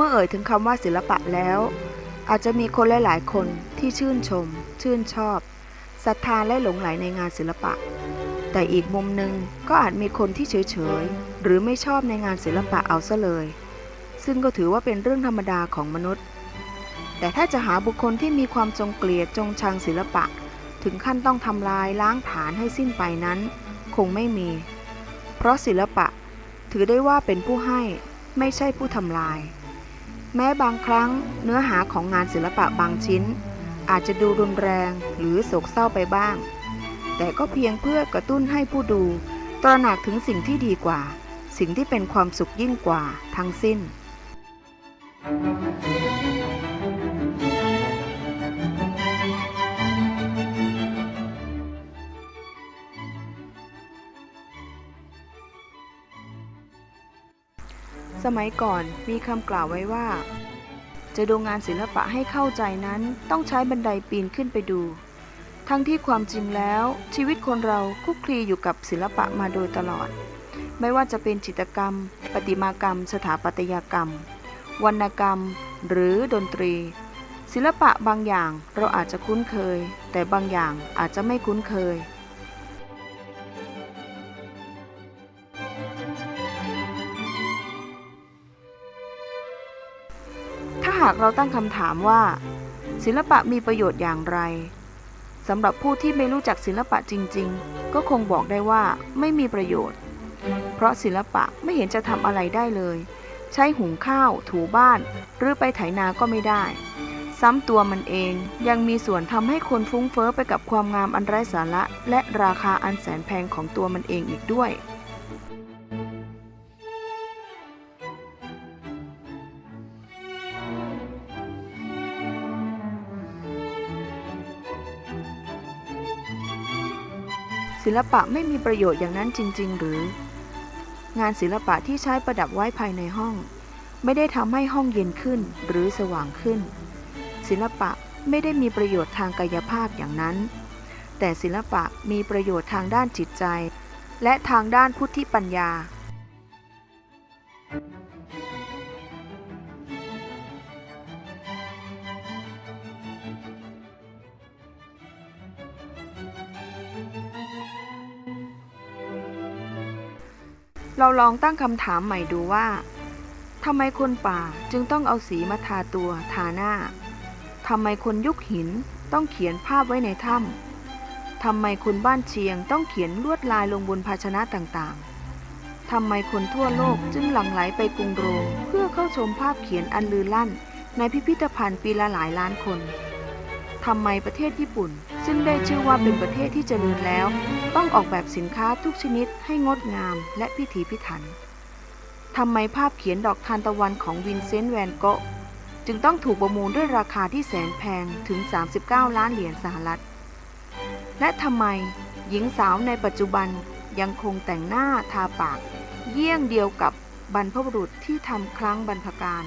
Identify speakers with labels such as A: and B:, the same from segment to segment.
A: เมื่อเอ่ยถึงคำว่าศิลปะแล้ว อาจจะมีคนหลาย ๆ คนที่ชื่นชม ชื่นชอบศรัทธาและหลงไหลในงานศิลปะ แต่อีกมุมหนึ่งก็อาจมีคนที่เฉย ๆ หรือไม่ชอบในงานศิลปะเอาซะเลย ซึ่งก็ถือว่าเป็นเรื่องธรรมดาของมนุษย์ แต่ถ้าจะหาบุคคลที่มีความจงเกลียดจงชังศิลปะ ถึงขั้นต้องทำลายล้างผลาญให้สิ้นไปนั้น คงไม่มี เพราะศิลปะถือได้ว่าเป็นผู้ให้ไม่ใช่ผู้ทำลาย แม้บางครั้งเนื้อหาของงานศิลปะบางชิ้น อาจจะดูรุนแรงหรือโศกเศร้าไปบ้าง แต่ก็เพียงเพื่อกระตุ้นให้ผู้ดู ตระหนักถึงสิ่งที่ดีกว่า สิ่งที่เป็นความสุขยิ่งกว่าทั้งสิ้น สมัยก่อนมีคำกล่าวไว้ว่า จะดูงานศิลปะให้เข้าใจนั้นต้องใช้บันไดปีนขึ้นไปดู ทั้งที่ความจริงแล้ว ชีวิตคนเราคุกคลีอยู่กับศิลปะมาโดยตลอด ไม่ว่าจะเป็นจิตรกรรม ประติมากรรม สถาปัตยกรรม วรรณกรรม หรือดนตรี ศิลปะบางอย่างเราอาจจะคุ้นเคย แต่บางอย่างอาจจะไม่คุ้นเคย หากเราตั้งคำถามว่า ศิลปะมีประโยชน์อย่างไรสำหรับผู้ที่ไม่รู้จักศิลปะจริง ๆ ก็คงบอกได้ว่าไม่มีประโยชน์ เพราะศิลปะไม่เห็นจะทำอะไรได้เลย ใช้หุงข้าว ถูบ้าน หรือไปไถนาก็ไม่ได้ ซ้ำตัวมันเองยังมีส่วนทำให้คนฟุ้งเฟ้อไปกับความงามอันไร้สาระและราคาอันแสนแพงของตัวมันเองอีกด้วย ศิลปะไม่มีประโยชน์อย่างนั้นจริง ๆ หรือ งานศิลปะที่ใช้ประดับไว้ภายในห้อง ไม่ได้ทำให้ห้องเย็นขึ้นหรือสว่างขึ้น ศิลปะไม่ได้มีประโยชน์ทางกายภาพอย่างนั้น แต่ศิลปะมีประโยชน์ทางด้านจิตใจ และทางด้านพุทธิปัญญา เราลองตั้งคำถามใหม่ดูว่าทำไมคนป่าจึงต้องเอาสีมาทาตัวทาหน้าทำไมคนยุคหินต้องเขียนภาพไว้ในถ้ำทำไมคนบ้านเชียงต้องเขียนลวดลายลงบนภาชนะต่างๆทำไมคนทั่วโลกจึงหลั่งไหลไปกรุงโรมเพื่อเข้าชมภาพเขียนอันลือลั่น ในพิพิธภัณฑ์ปีละหลายล้านคน ทำไมประเทศญี่ปุ่น ซึ่งได้ชื่อว่าเป็นประเทศที่เจริญแล้ว ต้องออกแบบสินค้าทุกชนิดให้งดงามและพิถีพิถันทำไมภาพเขียนดอกทานตะวันของวินเซนต์แวนโกะจึงต้องถูกประมูลด้วยราคาที่แสนแพงถึง 39 ล้านเหรียญสหรัฐ และทำไมหญิงสาวในปัจจุบันยังคงแต่งหน้าทาปาก เยี่ยงเดียวกับบรรพบุรุษที่ทำครั้งบรรพการ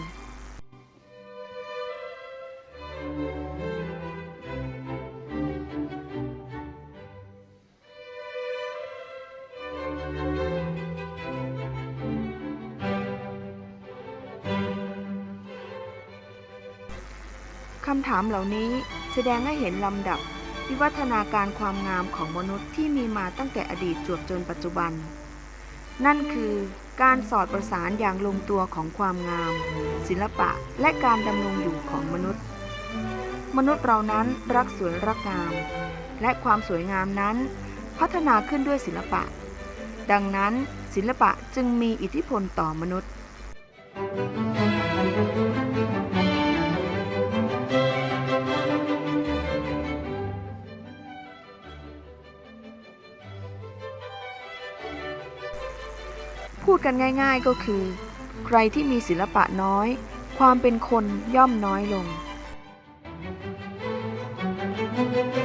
A: ำถามเหล่านี้แสดงให้เห็นลำดับ วิวัฒนาการความงามของมนุษย์ที่มีมาตั้งแต่อดีตจวบจนปัจจุบัน นั่นคือการสอดประสานอย่างลงตัวของความงาม ศิลปะและการดำรงอยู่ของมนุษย์ มนุษย์เรานั้นรักสวยรักงาม และความสวยงามนั้น พัฒนาขึ้นด้วยศิลปะ ดังนั้นศิลปะจึงมีอิทธิพลต่อมนุษย์ พูดกันง่าย ๆก็คือ ใครที่มีศิลปะน้อย ความเป็นคนย่อมน้อยลง Thank you.